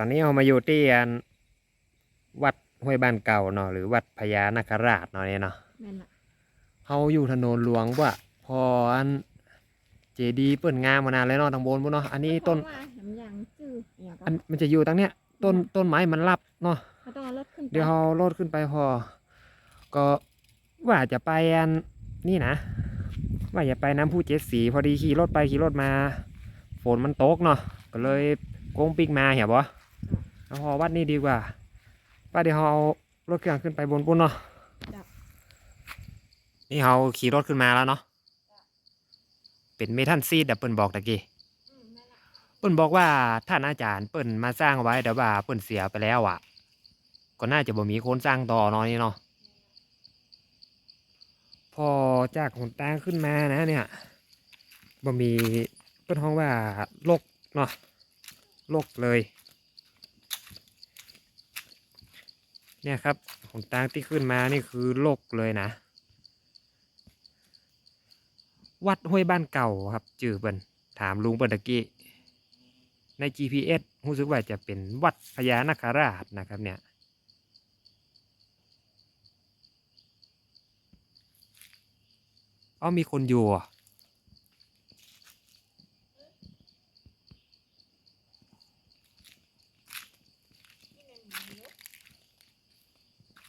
ตอนนี้เรามาอยู่ที่อันวัดห้วยบ้านเก่าเนาะหรือวัดพญานาคราชเนาะเนี่ยเนาะแม่นละเขาอยู่ถนนหลวงว่ะพออันเจดีย์เปิ่นงามมานานแล้วเนาะทางบนพุ่นเนาะอันนี้ต้นเพราะว่าน้ำยางจืดเนี่ยก็อันมันจะอยู่ตรงเนี้ยต้นต้นไม้มันรับเนาะเขาต้องเอารถขึ้นไปเดี๋ยวเราโลดขึ้นไปพอ ก็ว่าจะไปอันนี่นะ ว่าจะไปน้ำพุเจ็ดสี พอดีขี่รถไปขี่รถมา ฝนมันตกเนาะก็เลยโกงปิกมาเหี่ยบ่ เอาพอวัดนี่ดีกว่าป้าเดี๋ยวเราเอารถเครื่องขึ้นไปบนปุ่นเนาะนี่เราขี่รถขึ้นมาแล้วเนาะเป็นเมทัลซีดแบบเปิ้นบอกตะกี้อืมแม่นละเปิ้นบอกว่าท่านอาจารย์เปิ้นมาสร้างไว้แต่ว่าเปิ้นเสียไปแล้วอะ ก็น่าจะบ่มีคนสร้างต่อเนาะนี่เนาะพอจากหนตางขึ้นมานะเนี่ยบ่มีเปิ้นห้องว่าลกเนาะลกเลย เนี่ยครับหนตางที่ขึ้นมานี่คือลกเลยนะ วัดห้วยบ้านเก่าครับจือเปินถามลุงเปิ้นตะกี้ใน GPS รู้สึกว่าจะเป็นวัดพญานาคราชนะครับเนี่ยเอามีคนอยู่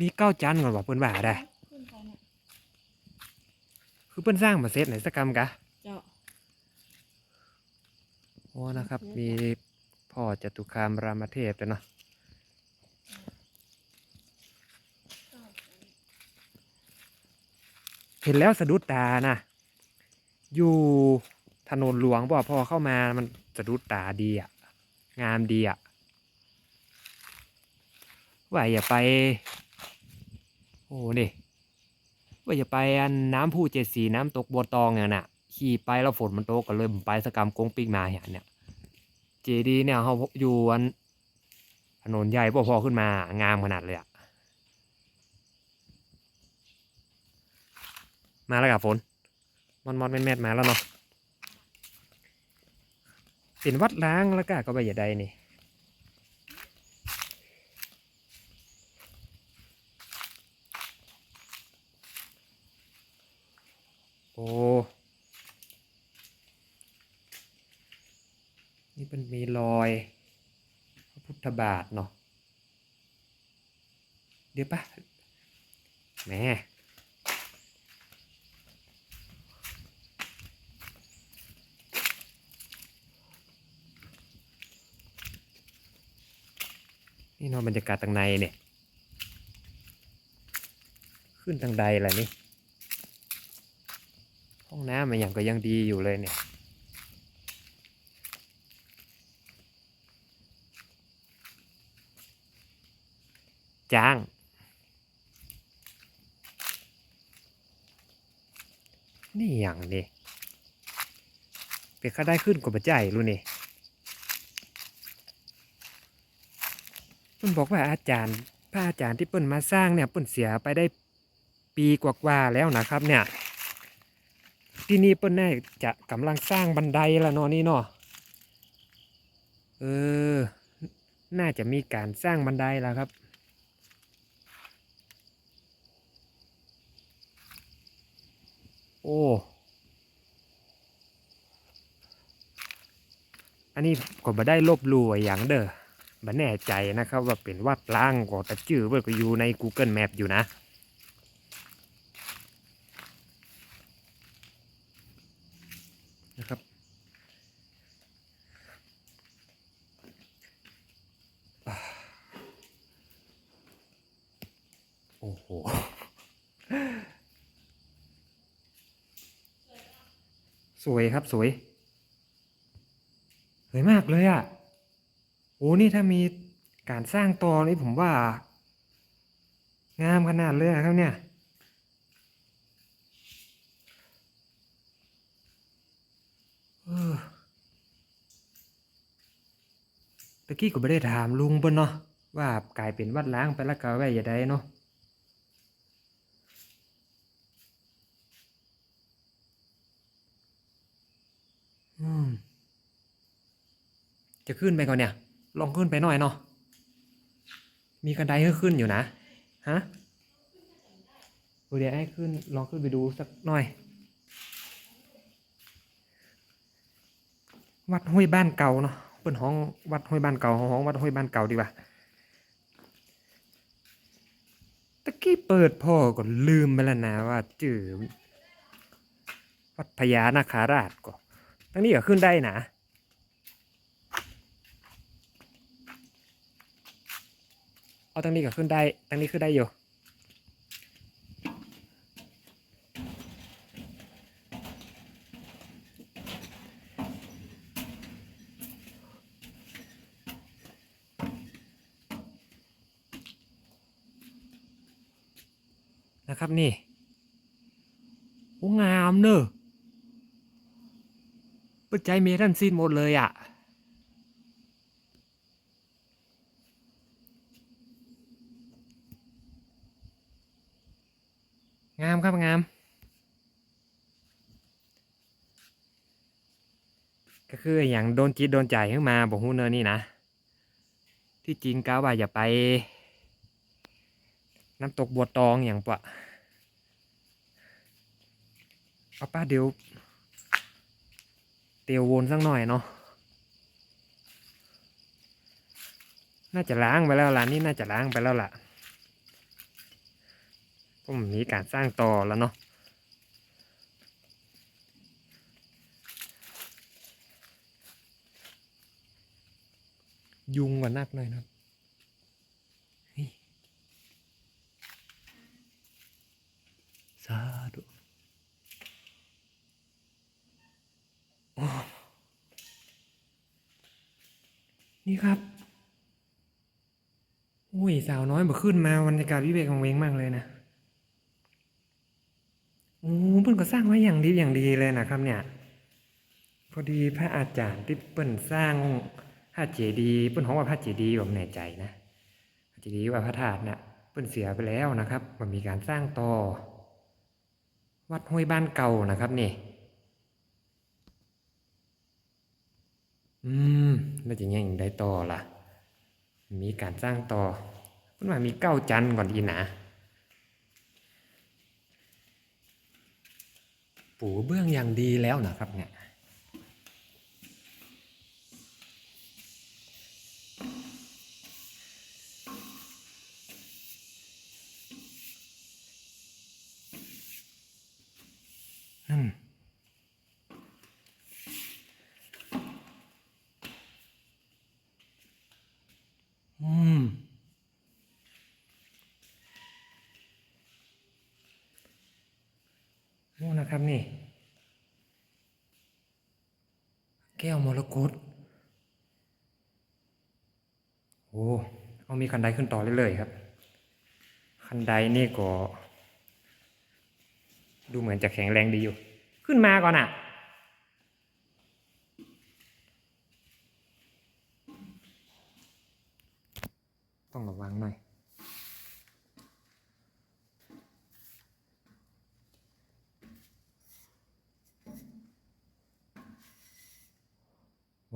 มีเก้าจันก่อนว่าเปิ้นว่าได้ ขึ้นไปเนี่ยคือเปิ้นสร้างมาเสร็จไหนสักกรรมกะเจาะโอ้นะครับ มีพ่อจตุคามรามเทพด้วยเนาะเห็นแล้วสะดุดตานะอยู่ถนนหลวงบอกพอเข้ามามันสะดุดตาดีอะ งามดีอะว่าอย่าไป โอ้นี่ว่าอย่าไปอันน้ำผู้เจ็ดสีน้ำตกบัวตองเนี่ยน่ะขี่ไปแล้วฝนมันตกก็เลยไปสกรรมกงปิกมาเห็นเนี่ยเจดีเนี่ยเขาอยู่อันถนนใหญ่พอพอขึ้นมางามขนาดเลยอะมาแล้วกับฝนมอนมอนแม่นแม่มาแล้วเนาะเป็นวัดล้างแล้วก็ก็ไปอย่าใดนี่โอ้ นี่มันมีรอยพระพุทธ บาทเนาะเดี๋ยวปะแหมนี่เนาะบรรยากาศทางในเนี่ย ขึ้นทางใดล่ะนี่ ห้องน้ำมันอย่างก็ยังดีอยู่เลยเนี่ย จ้าง นี่อย่างนี้เป็นข้าได้ขึ้นกว่าปัจรู้นี่เปิ้นบอกว่าอาจารย์พระอาจารย์ที่เปิ้นมาสร้างเนี่ยเปิ้นเสียไปได้ปีกว่าๆแล้วนะครับ เนี่ย ที่นี่เปิ้นน่าจะกำลังสร้างบันไดแล้วเนาะนี่เนาะเออ น่าจะมีการสร้างบันไดแล้วครับ โอ้ อันนี้ก็บ่ได้ลบลู่อย่างเด้อบ่แน่ใจนะครับว่าเป็นวัดล้างก็แต่ชื่อเว้ยก็อยู่ใน Google Map อยู่นะ นะครับ อ่าโอ้โห ส วยครับสวย สวยมากเลยอะ่ะโอ้นี่ถ้ามีการสร้างต่อนี่ผมว่า งามขนาดเลยอะครับเนี่ยตะกี้ก็ไม่ได้ถามลุงเปิ้นเนาะว่ากลายเป็นวัดล้างไปแล้วก็ไว้อย่าได้เนาะ จะขึ้นไปก่อนเนี่ย ลองขึ้นไปหน่อยเนาะ มีกระไดให้ขึ้นอยู่นะ ฮะเดี๋ยวให้ขึ้น ลองขึ้นไปดูสักหน่อย วัดห้วยบ้านเก่าเนาะ เปิ่นห้องวัดห้วยบ้านเก่าห้องวัดห้วยบ้านเก่าดีกว่าตะกี้เปิดพ่อก็ลืมไปแล้วนะว่าจื่อวัดพญานาคาราชก็ ทั้งนี้ก็ขึ้นได้นะเอาตั้งนี้ก็ขึ้นได้ตั้งนี้ขึ้นได้อยู่นะครับนี่โอ้งามเนอะ ปิดใจเมทันซีนหมดเลยอะ่ะงามครับงาม ก็คืออย่างโดนจิตโดนใจขึ้นมาบอกฮูเนอร์นี่นะ ที่จริงก้าวว่าอย่าไป น้ำตกบัวตองอย่างปะเอาป้าเดี๋ยว เตียววนสักหน่อยเนาะน่าจะล้างไปแล้วล่ะนี่น่าจะล้างไปแล้วล่ะก็มีการสร้างต่อแล้วเนาะยุงกว่านักเลยนะครับเฮ้ยสาธุโอ้ นี่ครับอุ้ยสาวน้อยมาขึ้นมาบรรยากาศวิเวกของเวงมากเลยนะโอ้เพิ่นก็สร้างไว้อย่างดีอย่างดีเลยนะครับเนี่ย พอดีพระอาจารย์ที่เปิ้นสร้างพระเจดีย์เปิ้นของว่าพระเจดีย์ผมแน่ใจนะพระเจดีย์ว่าพระธาตุเนี่ยเปิ้นเสียไปแล้วนะครับ มันมีการสร้างต่อ วัดห้วยบ้านเก่านะครับนี่ อืมแล้วจะยังได้ต่อล่ะ มีการสร้างต่อเพิ่นว่ามีเก้าจันทร์ก่อนอีนะปูเบื้องอย่างดีแล้วนะครับเนี่ยอืมอืม นู่นนะครับนี่ แก้วมรกตโอ้เอามีคันไดขึ้นต่อเรื่อยๆครับ คันไดนี่ก็ ดูเหมือนจะแข็งแรงดีอยู่ ขึ้นมาก่อนอะต้องระวังหน่อย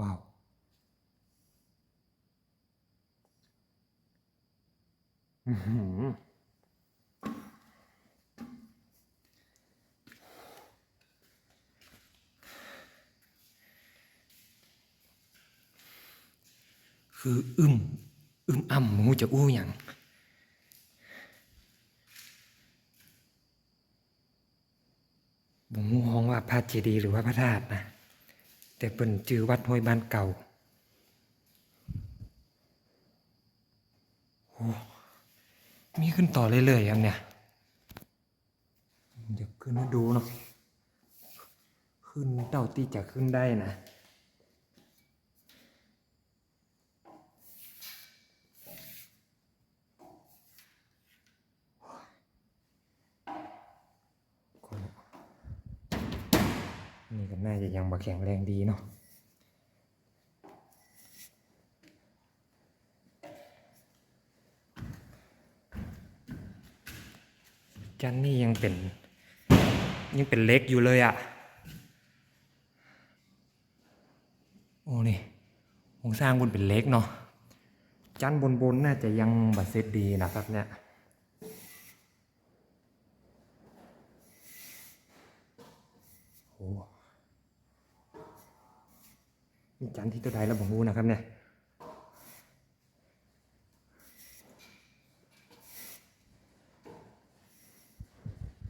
ว้าว คืออึมอึมอ่ำหมูจะอู้อย่างผมมองว่าพระเจดีย์หรือว่าพระธาตุนะ แต่เป็นจือวัดห้วยบ้านเก่าโอ้มีขึ้นต่อเรื่อยๆครับเนี่ย เดี๋ยวขึ้นมาดูเนาะขึ้นเต่าที่จะขึ้นได้นะ ก็ น่าจะยังมาแข็งแรงดีเนาะจันนี่ยังเป็น ยังเป็นเล็กอยู่เลยอะ่ะ โอ้นี่โครงสร้างบนเป็นเล็กเนาะจันบนบนน่าจะยังบัดเสร็จดีนะครับเนี่ยโอ้ มีจันที่ตัวใดแล้วผมรู้นะครับเนี่ย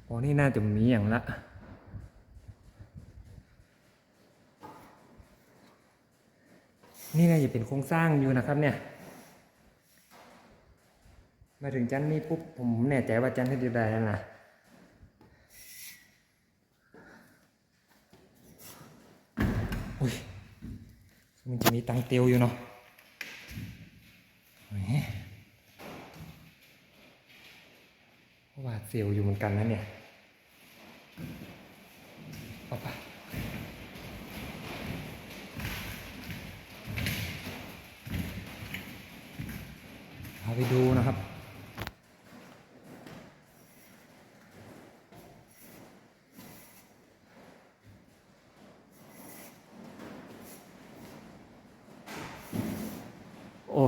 อ๋อนี่น่าจะมีอย่างละนี่น่าจะเป็นโครงสร้างอยู่นะครับเนี่ย มาถึงจันนี่ปุ๊บผมแน่ใจว่าจันที่เดียวดายแล้วนะอุ้ย มีตังเตียวอยู่เนาะหวาดเสียวอยู่เหมือนกันนะเนี่ยเอาไปเอาไปดูนะครับ โอ้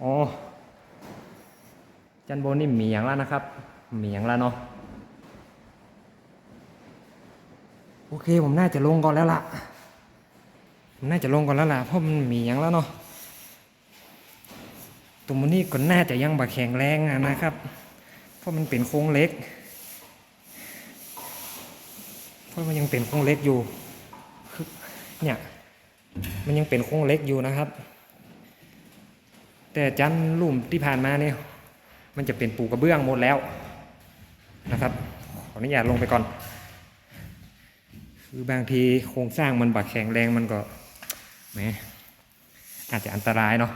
โอ้ จันโบนนี่มีอย่างแล้วนะครับ มีอย่างแล้วเนาะโอเคผมน่าจะลงก่อนแล้วล่ะผมน่าจะลงก่อนแล้วล่ะเพราะมันมีอย่างแล้วเนาะตัวมันนี่ก็น่าจะยังบาแข็งแรงนะครับ เพราะมันเป็นโครงเล็ก เพราะมันยังเป็นโครงเล็กอยู่เนี่ยมันยังเป็นโครงเล็กอยู่นะครับ แต่จันลุ่มที่ผ่านมาเนี่ย มันจะเป็นปูกระเบื้องหมดแล้วนะครับขออนุญาตลงไปก่อน คือบางทีโครงสร้างมันบักแข็งแรงมันก็แหมอาจจะอันตรายเนาะ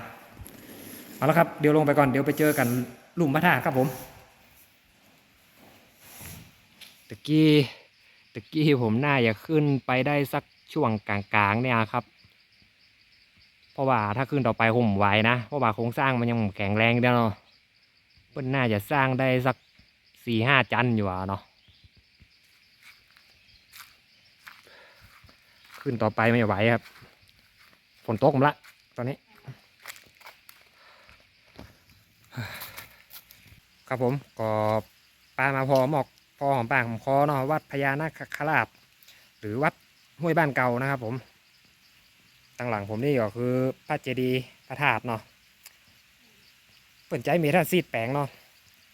เอาละครับเดี๋ยวลงไปก่อนเดี๋ยวไปเจอกันลุ่มพระธาตุครับผมตะกี้ตะกี้ผมน่าจะขึ้นไปได้สักช่วงกลางๆเนี่ยครับ เพราะว่าถ้าขึ้นต่อไปผมไหวนะ เพราะว่าโครงสร้างมันยังแข็งแรงเดียวเนาะ เพิ่นน่าจะสร้างได้สักสี่ห้าจันอยู่อะเนาะขึ้นต่อไปไม่ไหวครับ ฝนตกผมละตอนนี้ ครับผมก็ปลามาพอหมอกพอหอมปากหอมคอเนาะวัดพญานาคราชหรือวัดห้วยบ้านเก่านะครับผมตั้งหลังผมนี่ก็คือพระเจดีย์พระธาตุเนาะ ปิ่นใจเมทัลซีดแปลงเนาะ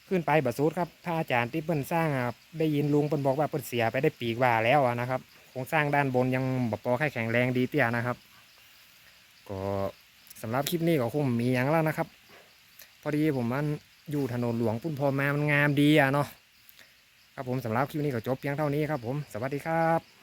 ขึ้นไปบัดซูดครับพระอาจารย์ที่เปิ้นสร้างอะได้ยินลุงเปิ้นบอกว่าเปิ้นเสียไปได้ปีกว่าแล้วอะนะครับโครงสร้างด้านบนยังบปอแค่แข็งแรงดีเตี้ยนะครับ ก็สำหรับคลิปนี้ก็คงมีอย่างแล้วนะครับ พอดีผมมันอยู่ถนนหลวงปุ่นพอมามันงามดีอะเนาะครับผมสำหรับคลิปนี้ก็จบเพียงเท่านี้ครับผมสวัสดีครับ